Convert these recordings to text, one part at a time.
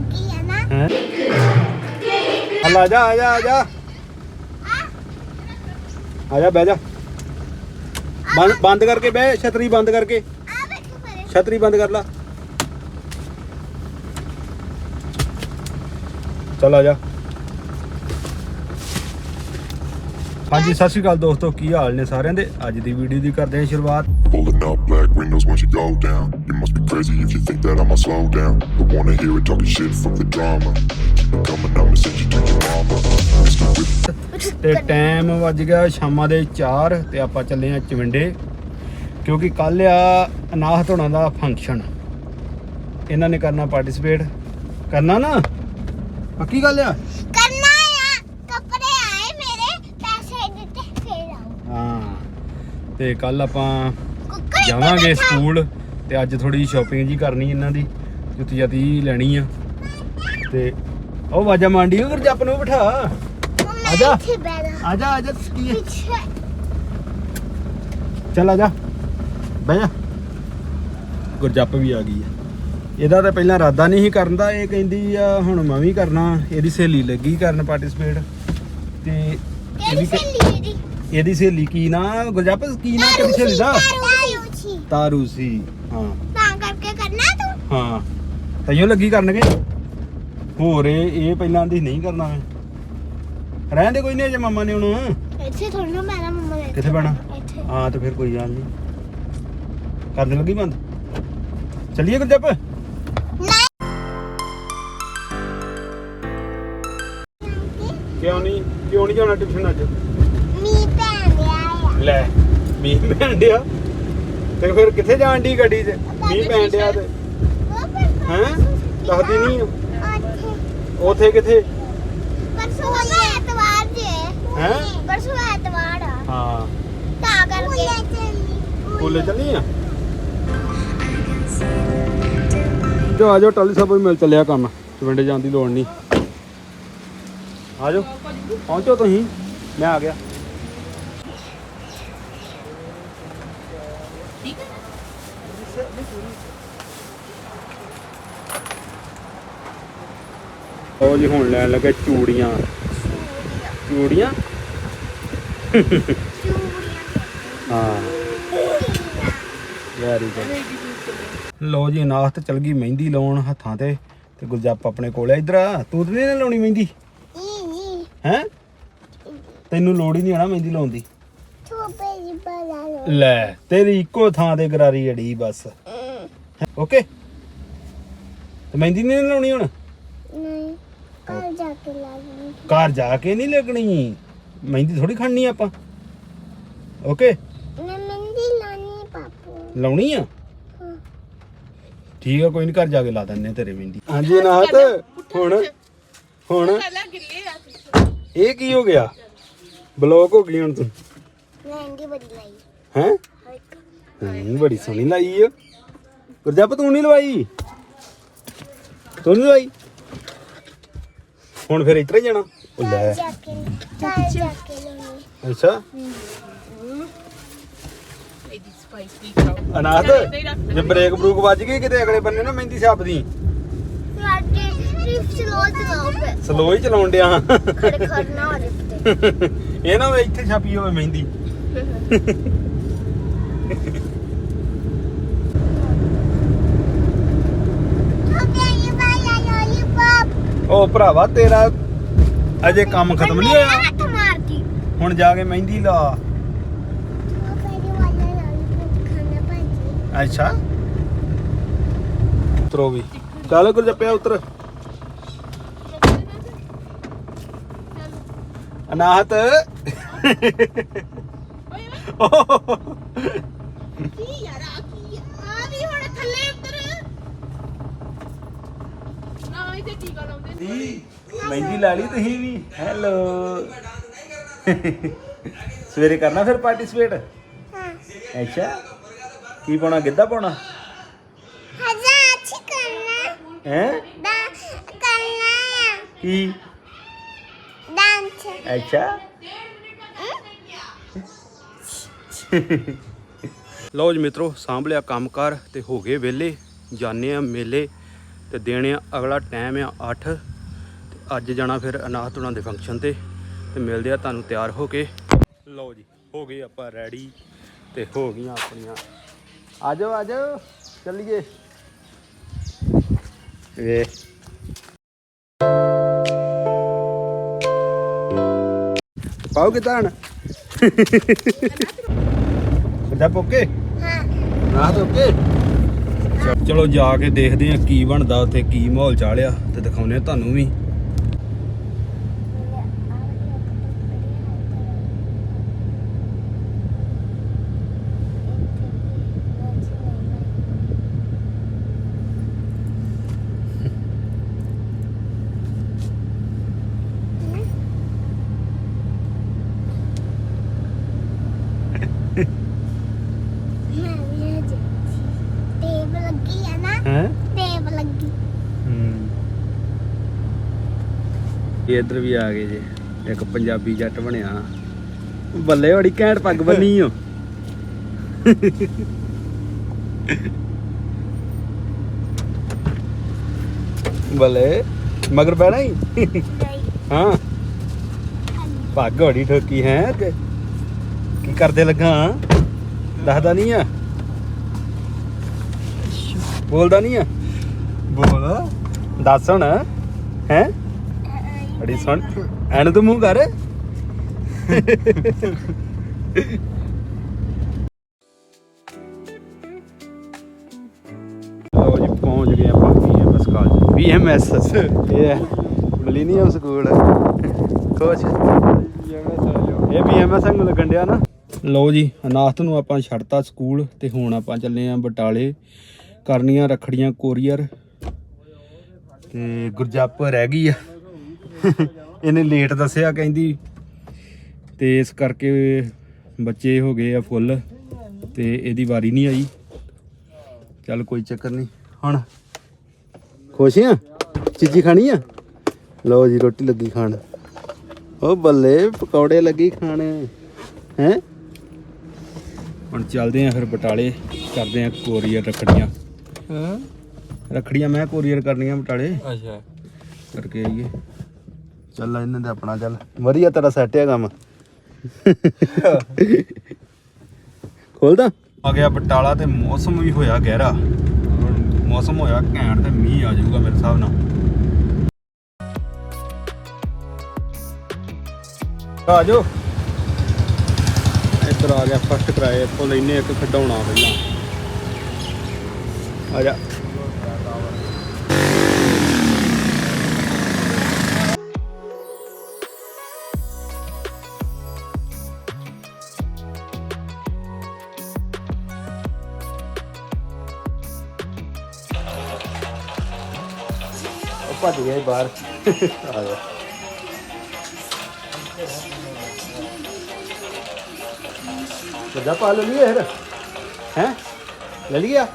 ਲੱਗੀ ਆ ਨਾ? ਹੈ? ਆ ਜਾ ਆ ਜਾ ਆ ਜਾ। ਆ ਜਾ ਬਹਿ ਜਾ। ਬੰਦ ਬੰਦ ਕਰਕੇ ਬਹਿ ਛਤਰੀ ਬੰਦ ਕਰਕੇ। ਆ ਬੈਠੋ ਪਰੇ ਛਤਰੀ ਬੰਦ ਕਰ ਲਾ। ਚੱਲ ਆ ਜਾ। ਹਾਂਜੀ ਸਤਿ ਸ਼੍ਰੀ ਅਕਾਲ ਦੋਸਤੋ ਕੀ ਹਾਲ ਨੇ ਸਾਰਿਆਂ ਦੇ ਅੱਜ ਦੀ ਵੀਡੀਓ ਦੀ ਕਰਦੇ ਹਾਂ ਸ਼ੁਰੂਆਤ Pulling up black windows once you go down. You must be crazy if you think that I'ma slow down. But wanna hear it talking shit, fuck the drama. Keep it coming, I'ma send you to your mama. Mr. Whip, ਤੇ time ਵੱਜ ਗਿਆ ਸ਼ਾਮਾਂ ਦੇ 4 ਤੇ ਆਪਾਂ ਚੱਲੇ ਆ ਚਵਿੰਡੇ ਕਿਉਂਕਿ ਕੱਲ ਆ ਅਨਾਹਤ ਹੋਣਾ ਦਾ ਫੰਕਸ਼ਨ ਇਹਨਾਂ ਨੇ ਕਰਨਾ ਪਾਰਟਿਸਿਪੇਟ ਕਰਨਾ ਨਾ ਪੱਕੀ ਗੱਲ ਆ ਆ ਕੱਪੜੇ ਆਏ ਮੇਰੇ ਪੈਸੇ ਦਿੱਤੇ ਫੇਰ ਆਉ ਹਾਂ ਤੇ ਕੱਲ ਆਪਾਂ ਜਾਵਾਂਗੇ ਸਕੂਲ ਤੇ ਅੱਜ ਥੋੜੀ ਸ਼ਾਪਿੰਗ ਜੀ ਕਰਨੀ ਇਹਨਾਂ ਦੀ ਜੁੱਤੀ ਜਾਤੀ ਲੈਣੀ ਆ। ਤੇ ਉਹ ਵਾਜਾ ਮੰਡੀ ਉਹ ਜੱਪ ਨੂੰ ਬਿਠਾ। ਆ ਆਜਾ। ਇੱਥੇ ਬੈਠਾ। ਆ ਜਾ ਆ ਜਾ ਕੀ ਚੱਲ ਆ ਜਾ ਬਹਿ ਜਾ। ਗੁਰਜੱਪ ਵੀ ਆ ਗਈ ਆ। ਇਹਦਾ ਤਾਂ ਪਹਿਲਾਂ ਇਰਾਦਾ ਨਹੀਂ ਸੀ ਕਰਨ ਦਾ ਇਹ ਕਹਿੰਦੀ ਆ ਹੁਣ ਮੈਂ ਵੀ ਕਰਨਾ ਇਹਦੀ ਸਹੇਲੀ ਲੱਗੀ ਕਰਨ ਪਾਰਟਿਸਿਪੇਟ ਤੇ ਤੇਰੀ ਇਹਦੀ ਕ- ਸਹੇਲੀ ਇਹਦੀ? ਇਹਦੀ ਸਹੇਲੀ ਕੀ ਨਾ? ਗੁਰਜੱਪ ਕੀ ਨਾ ਕਿਹਦੀ ਸਹੇਲੀ ਦਾ? ਤਾਰੂ ਤਾਰੂ ਸੀ ਹਾਂ। ਤਾਂ ਕਰਕੇ ਕਰਨਾ ਤੂੰ? ਹਾਂ। ਤਈਓ ਲੱਗੀ ਕਰਨਗੇ? ਹੋਰ ਇਹ ਇਹ ਪਹਿਲਾਂ ਦੀ ਨਹੀਂ ਕਰਨਾ ਮੈਂ। ਰਹਿਣ ਦੇ ਕੋਈ ਨਹੀਂ ਅਜੇ ਮਾਮਾ ਨੇ ਉਹਨੂੰ ਇੱਥੇ ਥੋੜੀ ਨਾ ਮੈਡਮ ਮੰਮਾ ਨੇ ਕਿੱਥੇ ਬਹਿਣਾ? ਇੱਥੇ। ਹਾਂ ਤੇ ਫਿਰ ਕੋਈ ਗੱਲ ਨਹੀਂ। ਕਰ ਦੇ ਲੱਗੀ ਬੰਦ? ਚੱਲੀਏ ਗੁਰਜੱਪ? ਨਹੀਂ। ਕਿਉਂ ਨਹੀਂ? ਕਿਉਂ ਨਹੀਂ ਜਾਣਾ ਟਿਊਸ਼ਨ ਅੱਜ? ਮੀ ਲੈ ਮੀਂਹ ਪੈਣ ਡਿਆ। ਤੇ ਫਿਰ ਕਿੱਥੇ ਜਾਣ ਦੀ ਗੱਡੀ 'ਚ? ਮੀਂਹ ਪੈਣ ਡਿਆ ਤੇ। ਹੈਂ? ਦੱਸਦੀ ਨਹੀਂ ਉੱਥੇ ਕਿੱਥੇ? ਪਰਸੋਂ ਵਾਲਾ ਐਤਵਾਰ ਜੇ। ਹੈਂ? ਪਰਸੋਂ ਐਤਵਾਰ ਆ। ਹਾਂ। ਤਾਂ ਕਰਕੇ। ਸਕੂਲੇ ਚੱਲੀ। ਆ? ਜੋ ਆ ਜਾਓ ਟਾਲੀ ਸਾਹਿਬ ਵੀ ਮਿਲ ਚੱਲਿਆ ਕੰਮ। ਪਿੰਡੇ ਜਾਣ ਦੀ ਲੋੜ ਨਹੀਂ ਆ ਜਾਓ। ਪਹੁੰਚੋ ਤੁਸੀਂ। ਮੈਂ ਆ ਗਿਆ। ਉਹ ਜੀ ਹੁਣ ਲੈਣ ਲੱਗੇ ਚੂੜੀਆਂ। ਚੂੜੀਆਂ? ਹਾਂ। ਵੈਰੀ ਗੁੱਡ ਲੋ ਜੀ ਨਾਸਤ ਚਲ ਗਈ ਮਹਿੰਦੀ ਲਾਉਣ ਹੱਥਾਂ ਤੇ ਤੇ ਗੁਰਜੱਪ ਆਪਣੇ ਕੋਲ ਆ। ਇਧਰ ਆ ਤੂੰ ਤੇ ਨਹੀਂ ਲਾਉਣੀ ਮਹਿੰਦੀ? ਹੈ? ਤੈਨੂੰ ਲੋੜ ਹੀ ਨਹੀਂ ਆਣਾ ਮਹਿੰਦੀ ਲਾਉਣ ਦੀ। ਲੋ ਤੇਰੀ ਇੱਕੋ ਥਾਂ ਤੇ ਗਰਾਰੀ ਅੜੀ ਬਸ। ਓਕੇ ਤੇ ਮਹਿੰਦੀ ਨਹੀਂ ਲਾਉਣੀ ਹੁਣ? ਘਰ ਜਾ ਕੇ ਲਾਉਣੀ ਘਰ ਜਾ ਕੇ ਨਹੀਂ ਲੱਗਣੀ? ਮਹਿੰਦੀ ਥੋੜੀ ਖੜਨੀ ਆਪਾਂ। ਓਕੇ? ਮੈਂ ਮਹਿੰਦੀ ਲਾਣੀ ਪਾਪੂ। ਲਾਉਣੀ ਆ? ਹਾਂ। ਠੀਕ ਆ ਕੋਈ ਨਹੀਂ ਘਰ ਜਾ ਕੇ ਲਾ ਦਿੰਨੇ ਤੇਰੇ ਮਹਿੰਦੀ। ਹਾਂਜੀ ਨਾਹਤ ਹੁਣ? ਹੁਣ? ਇਹ ਕੀ ਹੋ ਗਿਆ? ਬਲੌਕ ਹੋ ਗਈ ਹੁਣ ਤੂੰ। ਮਹਿੰਦੀ ਬੜੀ ਲਾਈ। ਹੈ? ਨਹੀਂ ਬੜੀ ਸੋਹਣੀ ਲਾਈ ਆ। ਗੁਰਜੱਪ ਤੂੰ ਨਹੀਂ ਲਵਾਈ? ਤੂੰ ਨਹੀਂ ਲਵਾਈ? ਹੁਣ ਫਿਰ ਇੱਧਰ ਹੀ ਜਾਣਾ? ਉਹ ਲੈ ਜਾ ਕੇ ਘਰ ਜਾ ਕੇ ਲਾਉਣੀ ਅੱਛਾ। ਅਨਾਥ ਜੇ ਬ੍ਰੇਕ ਬਰੂਕ ਵੱਜ ਗਈ ਕਿਤੇ ਅਗਲੇ ਬੰਨੇ ਨਾ ਮਹਿੰਦੀ ਚਲਾਓ ਫੇ ਸਲੋ ਹੀ ਚਲਾਉਣ ਡਿਆ। ਖੜੇ ਖੜਨਾ ਹੋ ਰਿਫ ਤੇ ਇਹ ਨਾ ਹੋਵੇ ਇੱਥੇ ਛਾਪੀ ਹੋਵੇ ਮਹਿੰਦੀ ਛੋਟੇ ਇਹ ਵਾਲਾ ਲੋਲੀਪੌਪ ਉਹ ਭਰਾਵਾ ਤੇਰਾ ਅਜੇ ਕੰਮ ਖਤਮ ਨਹੀਂ ਹੋਇਆ। ਹੱਥ ਮਾਰਦੀ। ਹੁਣ ਜਾ ਕੇ ਮਹਿੰਦੀ ਲਾ। ਛੋਟੇ ਵਾਲਾ ਲੋਲੀਪੌਪ ਖਾਣਾ ਭਾਜੀ ਅੱਛਾ। ਉਤਰੋ ਵੀ। ਚੱਲ ਗੁਰ ਜੱਪਿਆ ਉਤਰ। ਅਨਾਹਤ। ਕੀ ਯਾਰ ਆ ਕੀ ਆ ਵੀ ਹੁਣ ਥੱਲੇ ਉੱਤਰ ਟੀਕਾ ਲਾਉਂਦੇ ਮਹਿੰਦੀ ਲਾ ਲਈ ਤੁਸੀਂ ਵੀ। ਹੈਲੋ ਸਵੇਰੇ ਕਰਨਾ ਫਿਰ ਪਾਰਟਿਸਿਪੇਟ ਹਾਂ। ਅੱਛਾ। ਕੀ ਪਾਉਣਾ ਗਿੱਧਾ ਪਾਉਣਾ? ਹਜ਼ਾ ਅੱਛੀ ਕਰਨਾ। ਹੈ? ਦਾ ਕਰਨਾ। ਆ ਕੀ? ਡਾਂਸ। ਅੱਛਾ। ਲਓ ਜੀ ਮਿੱਤਰੋ ਸਾਂਭ ਲਿਆ ਕੰਮਕਾਰ ਤੇ ਹੋ ਗਏ ਵਿਹਲੇ ਜਾਣੇ ਆ ਮੇਲੇ। ਤੇ ਦੇਣੇ ਆ ਅਗਲਾ ਟਾਈਮ ਆ 8 ਤੇ ਅੱਜ ਜਾਣਾ ਫਿਰ ਅਨਾਥ ਉਹਨਾਂ ਦੇ ਫੰਕਸ਼ਨ ਤੇ। ਤੇ ਮਿਲਦੇ ਆ ਤੁਹਾਨੂੰ ਤਿਆਰ ਹੋ ਕੇ। ਲਓ ਜੀ ਹੋ ਗਏ ਆਪਾਂ ਰੈਡੀ ਤੇ ਹੋ ਗਈਆਂ ਆਪਣੀਆਂ। ਆਜੋ ਆਜੋ ਚੱਲੀਏ। ਵੇ। ਪਾਓ ਕਿਦਾਂ ਹਣ? ਪੰਜਾਬ ਓਕੇ ਹਾਂ। ਰਾਤ ਓਕੇ ਚਲੋ ਜਾ ਕੇ ਦੇਖਦੇ ਆ ਕੀ ਬਣਦਾ, ਉੱਥੇ ਕੀ ਮਾਹੌਲ ਚਾਲਿਆ ਤੇ ਦਿਖਾਉਨੇ ਆ ਤੁਹਾਨੂੰ ਵੀ ਮੈਂ ਵੀ ਅੱਜ ਟੇਬ ਲੱਗੀ ਆ ਨਾ ਹੈ ਟੇਬ ਲੱਗੀ ਇਹ ਇੱਧਰ ਵੀ ਆ ਗਏ ਜੇ। ਇੱਕ ਪੰਜਾਬੀ ਜੱਟ ਬਣਿਆ। ਬੱਲੇ ਬੜੀ ਘੈਂਟ ਪੱਗ ਬੰਨੀ ਓ। ਬੱਲੇ, ਮਗਰ ਪੈਣਾ ਹੀ ਨਹੀਂ ਹਾਂ। ਪੱਗ ਹੋੜੀ ਠੋਕੀ ਹੈ ਤੇ ਕੀ ਕਰਦੇ ਲੱਗਾ? ਦੱਸਦਾ ਨਹੀਂ ਆ? ਬੋਲਦਾ ਨਹੀਂ ਆ? ਬੋਲ। ਦੱਸ ਹੁਣ। ਹੈ? ਅੜੀ ਸੁਣ ਐਨ ਤੂੰ ਮੂੰਹ ਕਰ। ਲਓ ਜੀ ਪਹੁੰਚ ਗਏ ਆਪਾਂ ਬੀਐਮਐਸ ਕਾਲਜ ਬੀਐਮਐਸ। ਇਹ ਮਿਲੀਨੀਅਮ ਸਕੂਲ ਕੋਚ ਇਹ ਬੀਐਮਐਸ ਨੂੰ ਲੱਗਣ ਡਿਆ ਨਾ। ਲਓ ਜੀ ਅਨਾਥ ਨੂੰ ਆਪਾਂ ਛੱਡਤਾ ਸਕੂਲ ਤੇ ਹੁਣ ਆਪਾਂ ਚੱਲੇ ਆਂ ਬਟਾਲੇ। ਕਰਨੀਆਂ ਰਖੜੀਆਂ ਕੋਰੀਅਰ। ਤੇ ਗੁਰਜੱਪ ਰਹਿ ਗਈ ਆ। ਇਹਨੇ ਲੇਟ ਦੱਸਿਆ ਕਹਿੰਦੀ ਤੇ ਇਸ ਕਰਕੇ ਬੱਚੇ ਹੋ ਗਏ ਆ ਫੁੱਲ ਤੇ ਇਹਦੀ ਵਾਰੀ ਨਹੀਂ ਆਈ। ਚੱਲ ਕੋਈ ਚੱਕਰ ਨਹੀਂ। ਹੁਣ ਖੁਸ਼ ਆ? ਚੀਜ਼ੀ ਖਾਣੀ ਆ? ਲਓ ਜੀ ਰੋਟੀ ਲੱਗੀ ਖਾਣ। ਉਹ ਬੱਲੇ ਪਕੌੜੇ ਲੱਗੀ ਖਾਣ। ਹੈ? ਹੁਣ ਚੱਲਦੇ ਆ ਫਿਰ ਬਟਾਲੇ। ਕਰਦੇ ਆ ਕੋਰੀਅਰ ਰੱਖੜੀਆਂ। ਹਾਂ। ਰੱਖੜੀਆਂ ਮੈਂ ਕੋਰੀਅਰ ਕਰਨੀਆਂ ਬਟਾਲੇ। ਅੱਛਾ। ਕਰਕੇ ਆਈਏ। ਚੱਲ ਇਹਨਾਂ ਦਾ ਆਪਣਾ ਚੱਲ। ਵਧੀਆ ਤੇਰਾ ਸੈੱਟ ਹੈ ਕੰਮ। ਖੋਲਦਾ। ਆ ਗਿਆ ਬਟਾਲਾ ਤੇ ਮੌਸਮ ਵੀ ਹੋਇਆ ਗਹਿਰਾ। ਮੌਸਮ ਹੋਇਆ ਘੈਂਟ ਤੇ ਮੀਂਹ ਆ ਜਾਊਗਾ ਮੇਰੇ ਹਿਸਾਬ ਨਾਲ। ਆ ਜਾਓ। ਇੱਧਰ ਆ ਗਿਆ ਫਸਟ ਕਿਰਾਏ ਇੱਥੋਂ ਲੈਨੇ ਇੱਕ ਖਡਾਉਣਾ ਪਹਿਲਾਂ। ਆ ਜਾ। ਭੱਜ ਗਿਆ ਸੀ ਬਾਹਰ। ਆ ਜਾ ਵੱਡਾ ਪਾ ਲੈ ਲਿਆ ਫਿਰ। ਹੈ? ਲੈ ਲਿਆ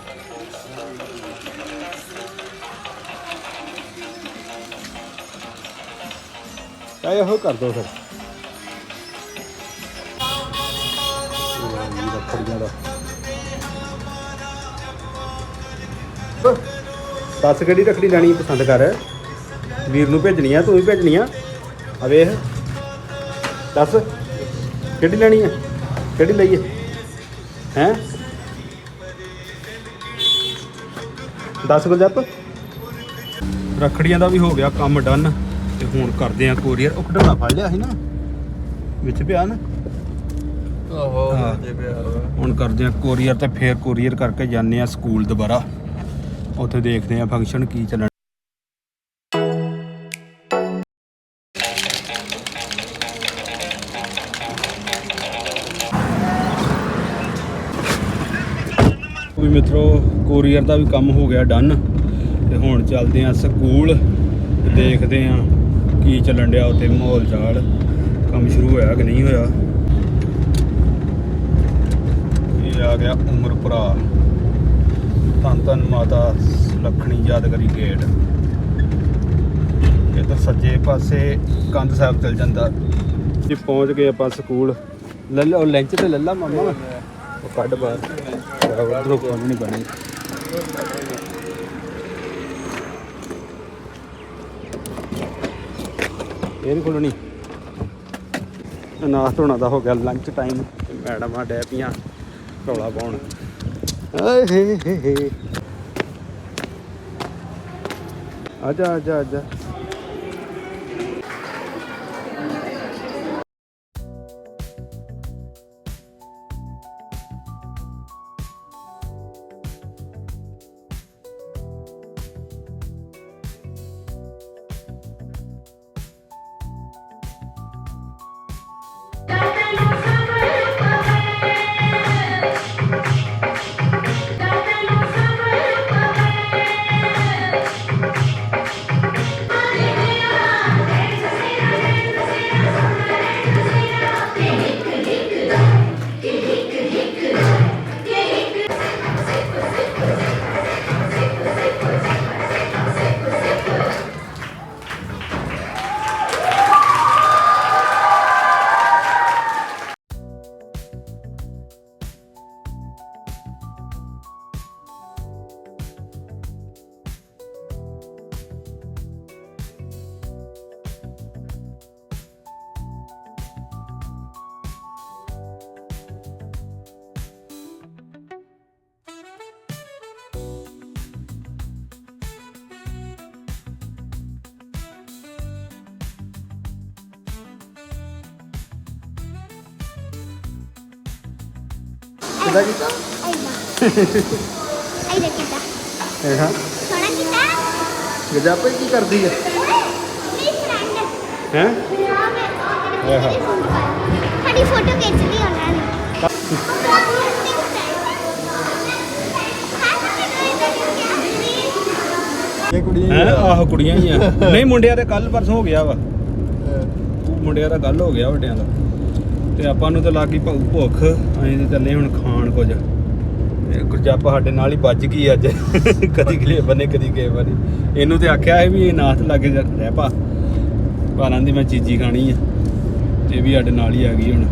ਕਾਇ ਹੋ ਕਰ ਦੋ ਫਿਰ। ਰੱਖੜੀਆਂ ਦਾ ਦੱਸ ਕਿਹੜੀ ਰੱਖੜੀ ਲੈਣੀ ਪਸੰਦ ਕਰ? ਵੀਰ ਨੂੰ ਭੇਜਣੀ ਆ ਤੂੰ ਵੀ ਭੇਜਣੀ ਆ। ਆ ਵੇਖ। ਦੱਸ ਕਿਹੜੀ ਲੈਣੀ ਆ? ਕਿਹੜੀ ਲਈਏ? ਹੈ? ਦੱਸ ਗੁਰਜੱਪ ਰੱਖੜੀਆਂ ਦਾ ਵੀ ਹੋ ਗਿਆ ਕੰਮ ਡਨ ਤੇ ਹੁਣ ਕਰਦੇ ਆ ਕੋਰੀਅਰ ਉਹ ਖਡਾਉਣਾ ਫੜ ਲਿਆ ਸੀ ਨਾ। ਵਿੱਚ ਪਿਆ ਨਾ। ਆਹੋ। ਜੇ ਪਿਆ। ਹੁਣ ਕਰਦੇ ਆ ਕੋਰੀਅਰ ਤੇ ਫੇਰ ਕੋਰੀਅਰ ਕਰਕੇ ਜਾਂਦੇ ਆ ਸਕੂਲ ਦੁਬਾਰਾ। ਉੱਥੇ ਦੇਖਦੇ ਆ ਫੰਕਸ਼ਨ ਕੀ ਚੱਲਣ ਵੀ ਮਿੱਤਰੋ ਕੋਰੀਅਰ ਦਾ ਵੀ ਕੰਮ ਹੋ ਗਿਆ ਡਨ ਤੇ ਹੁਣ ਚੱਲਦੇ ਆ ਸਕੂਲ ਦੇਖਦੇ ਆ ਕੀ ਚੱਲਣ ਡਿਆ ਉੱਥੇ ਮਾਹੌਲ ਚਾਲ, ਕੰਮ ਸ਼ੁਰੂ ਹੋਇਆ ਕਿ ਨਹੀਂ ਹੋਇਆ। ਇਹ ਆ ਗਿਆ ਉਮਰ ਭਰਾ ਧੰਨ ਧੰਨ ਮਾਤਾ ਲਖਣੀ ਯਾਦਗਾਰੀ ਗੇਟ। ਇੱਧਰ ਸੱਜੇ ਪਾਸੇ ਕੰਧ ਸਾਹਿਬ ਚਲ ਜਾਂਦਾ। ਜੀ ਪਹੁੰਚ ਗਏ ਆਪਾਂ ਸਕੂਲ। ਲੈ ਲਓ ਲੰਚ ਤੇ ਲੈ ਲਾ ਮਾਮਾ। ਉਹ ਕੱਢ ਬਾਹਰ। ਹੈ ਉਧਰੋਂ ਖੋਲਣੀ ਬਣੀ ਇਹ ਨਹੀਂ ਖੋਲਣੀ ਨਾ ਧੋਣਾ ਦਾ ਹੋ ਗਿਆ ਲੰਚ ਟਾਈਮ ਮੈਡਮ ਆ ਡੈ ਪੀਆਂ ਢੋਲਾ ਪਾਉਣ। ਆਏ ਹੇ ਹੇ ਹੇ। ਆਜਾ ਆਜਾ ਆਜਾ ਕਿੱਦਾਂ ਕੀਤਾ ਆਈਦਾ। ਕੀਤਾ ਇਹ ਹਾਂ ਸੋਹਣਾ ਕੀਤਾ ਗਜਾਪੇ ਕੀ ਕਰਦੀ ਹੈ? ਮੇਰੀ ਫਰੈਂਡ ਹੈ? ਹਾਂ? ਮੈਂ ਆਹਾ। ਸਾਡੀ ਫੋਟੋ ਖਿੱਚ ਲਈ ਉਹਨਾਂ ਨੇ ਇਹ ਕੁੜੀ ਹੈ? ਆਹੋ ਕੁੜੀਆਂ ਹੀ ਆ। ਨਹੀਂ ਮੁੰਡਿਆਂ ਦੇ ਕੱਲ ਪਰਸੋਂ ਹੋ ਗਿਆ ਵਾ। ਮੁੰਡਿਆਂ ਦਾ ਕੱਲ ਹੋ ਗਿਆ ਵੱਡਿਆਂ ਦਾ। ਤੇ ਆਪਾਂ ਨੂੰ ਤਾਂ ਲੱਗੀ ਭੁੱਖ ਅਸੀਂ ਤੇ ਚੱਲੇ ਹੁਣ ਖਾਣ ਕੁਝ। ਇਹ ਗੁਰਜੱਪ ਸਾਡੇ ਨਾਲ ਹੀ ਵੱਜ ਗਈ ਅੱਜ। ਕਦੀ ਕਿਲੇ ਬਨੇ ਕਦੀ ਕੇ ਬਨੇ। ਇਹਨੂੰ ਤੇ ਆਖਿਆ ਹੈ ਵੀ ਇਹ ਨਾਥ ਲੱਗੇ ਰਹਿ ਪਾ ਪਾਰਾਂ ਦੀ ਮੈਂ ਚੀਜ਼ੀ ਖਾਣੀ ਆ। ਤੇ ਇਹ ਵੀ ਸਾਡੇ ਨਾਲ ਹੀ ਆ ਗਈ ਹੁਣ।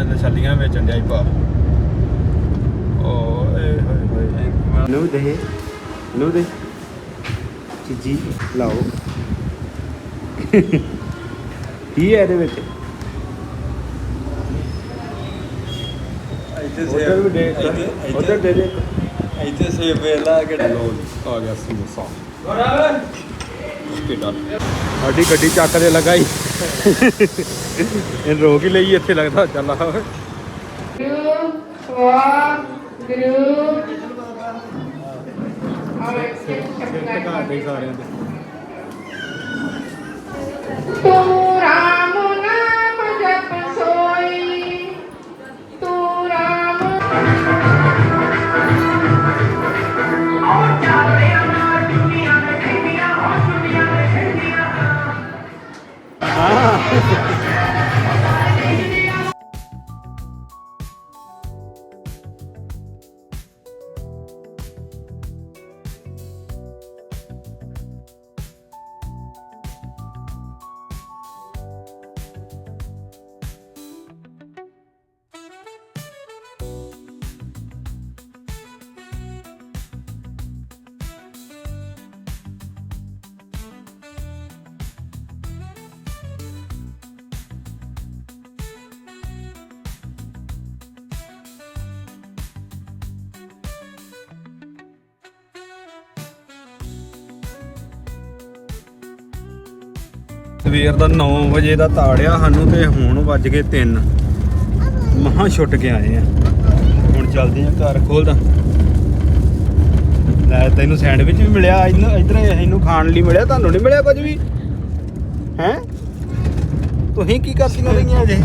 ਇਹਨੇ ਛੱਲੀਆਂ ਵੇਚਣ ਡਿਆ ਹੀ ਪਾ ਓਏ ਹੋਏ ਹੋਏ। ਨੂੰ ਦੇ ਨੂੰ ਦੇ। ਚੀਜ਼ੀ ਲਾਓ। ਕੀ ਹੈ ਇਹਦੇ ਵਿੱਚ? ਇੱਥੇ ਉਧਰ ਵੀ ਦੇ ਇੱਥੇ- ਉਧਰ ਦੇ ਦੇ। ਇੱਥੇ ਸੇਬ ਵੇਲਾ ਕਿ ਲੋ ਆ ਗਿਆ ਸਮੋਸਾ ਸਾਡੀ ਗੱਡੀ ਚੱਕ ਦੇ ਲਗਾਈ। ਇਹ ਰੋਕ ਹੀ ਲਈ ਇੱਥੇ ਲੱਗਦਾ ਚੱਲ ਆ। Group, walk, group. Alright, skip, skip, skip. ਸਾਰਿਆਂ ਦੇ। ਸਵੇਰ ਦਾ 9 ਵਜੇ ਦਾ ਤਾੜਿਆ ਸਾਨੂੰ ਤੇ ਹੁਣ ਵੱਜ ਗਏ 3 ਮਹਾ ਛੁੱਟ ਕੇ ਆਏ ਆ। ਹੁਣ ਚੱਲਦੇ ਆ ਘਰ ਖੋਲਦਾ ਲੈ ਤੈਨੂੰ ਸੈਂਡਵਿਚ ਵੀ ਮਿਲਿਆ, ਇਹਨੂੰ ਇਧਰ ਇਹਨੂੰ ਖਾਣ ਲਈ ਮਿਲਿਆ, ਤੁਹਾਨੂੰ ਨਹੀਂ ਮਿਲਿਆ ਕੁਝ ਵੀ? ਹੈ? ਤੁਸੀਂ ਕੀ ਕਰਦੀਆਂ ਰਹੀਆਂ ਅਜੇ?